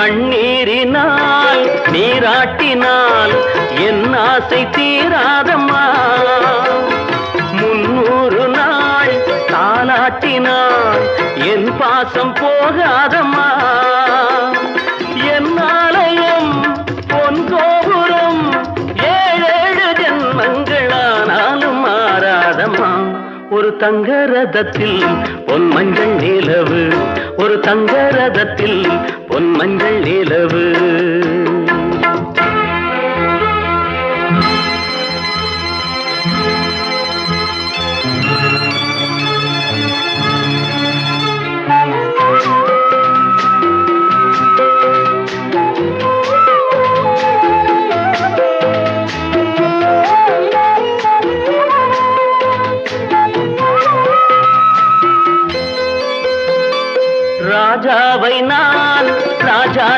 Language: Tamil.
கண்ணீரினால் நீராட்டினால் என் ஆசை தீராதம்மா. முன்னூறு நாள் தாலாட்டினால் என் பாசம் போகாதம்மா. என் ஆலயம் பொன் கோபுரம் ஏழேழு ஜென்மங்களானாலும் மாறாதம்மா. ஒரு தங்க ரதத்தில் பொன் மஞ்சள் நிலவு. ஒரு தங்க ரதத்தில் பொன் மஞ்சள் நிலவு. राजा वैनान राजा